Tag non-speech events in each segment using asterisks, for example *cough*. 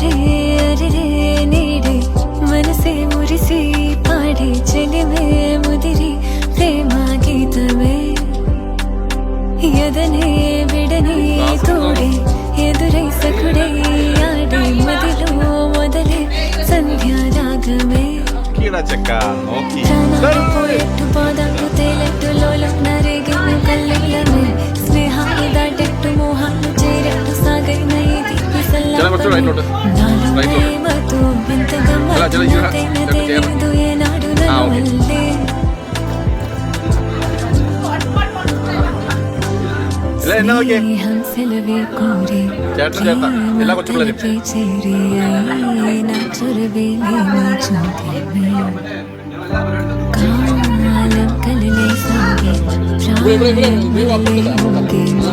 అరిరే అరిరే నీడే మనసే మురిసి పాడే చెలిమే ముదిరి ప్రేమ గీతమే ఎదనే విడనే తోడే ఎదురై సకుడే ఆడే మదిలో మొదలే సంధ్యారాగమే చెక్క ఓకే സ്ട്രൈറ്റിലോട്ട് സ്ട്രൈറ്റിലോട്ട് അല്ല ചില ഈ ആ ഓക്കെ. എല്ലാം നോക്കിയേ? ചേട്ടൻ ചേട്ടൻ. എല്ലാ കൊച്ചുപിള്ളേരും ഇവിടെ ഇവിടെ ഇവിടെ. വാപ്പിട്ടില്ല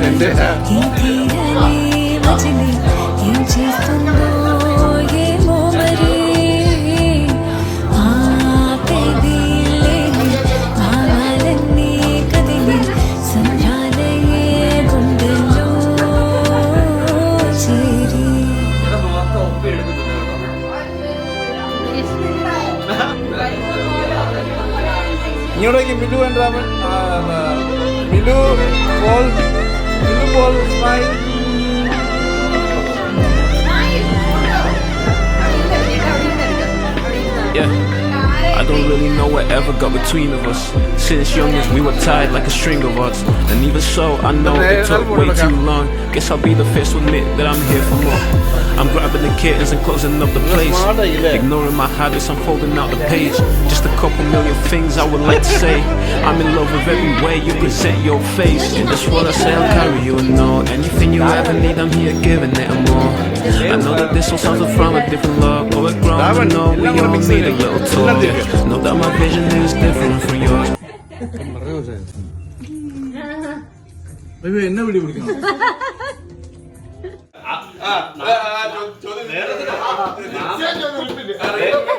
കലിലെ സാഗി പ്രായം വിരലേ ഇങ്ങോട്ടേക്ക് മിലു ആൻഡ് രാമൻ ആ, ആ, Milu Paul Milu Paul smile don't really know whatever got between of us. Since youngest, we were tied like a string of us. And even so, I know it took way too long. Guess I'll be the first to admit that I'm here for more. I'm grabbing the kittens and closing up the place. Ignoring my habits, I'm folding out the page. Just a couple million things I would like to say. I'm in love with every way you present your face. And that's what I say, I'll carry you and know. Anything you ever need, I'm here giving it and more. I know that this all sounds from a different love, but we're grown. I know we all need a little toy. Know that my vision is different from yours. എന്നെ വിളി പിടിക്കണം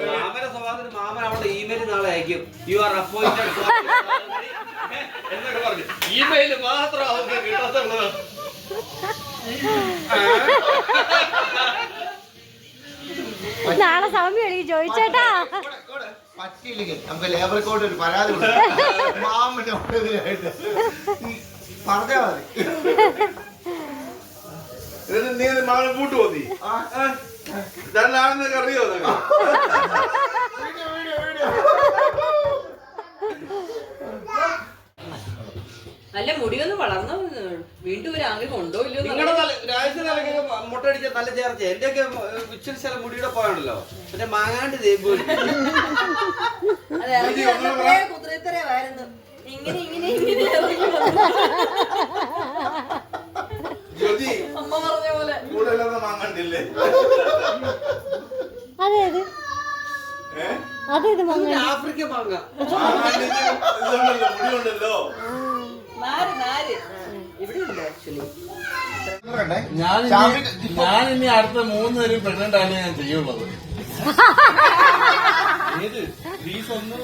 മാമന്റെ സ്വഭാവത്തിന് മാമൻ അവിടെ email നാളെ അയക്കും you are appointed എന്നൊക്കെ പറഞ്ഞു ഇമെയിൽ മാത്രം അവർക്ക് കിട്ടാത്തുള്ളത് നാളെ സൗമ്യ ചോദിച്ചേട്ടാ പറ്റിയില്ലെങ്കിൽ നമുക്ക് ലേബർ കോഡ് ഒരു പരാതി പറഞ്ഞാ മതി. നീ മകളെ കൂട്ടു പോന്നി ഇതാണെന്നൊക്കെ അറിയോ അല്ല മുടിയൊന്നും വളർന്ന വീണ്ടും ഒരു ആകെ കൊണ്ടോ ഇല്ലയോ മുട്ടടിച്ച നല്ല ചേർച്ച എന്റെയൊക്കെ വിച്ചിൽ ചില മുടിയുടെ പോയാണല്ലോ. മറ്റേ മാങ്ങാണ്ട് കുതിരത്തരവായിരുന്നു ഇങ്ങനെ ഇങ്ങനെ. അമ്മ പറഞ്ഞ പോലെ. അതെ അതെ ഇത് മങ്ങ. ആഫ്രിക്ക മാങ്ങ മാങ്ങാണ്ടിന് ഞാൻ ഞാൻ ഇനി അടുത്ത മൂന്ന് പേരും പ്രഗ്നന്റ് ആണ് ഞാൻ ചെയ്യുള്ളത് *laughs* ഏത്? ഫീസ് ഒന്ന്.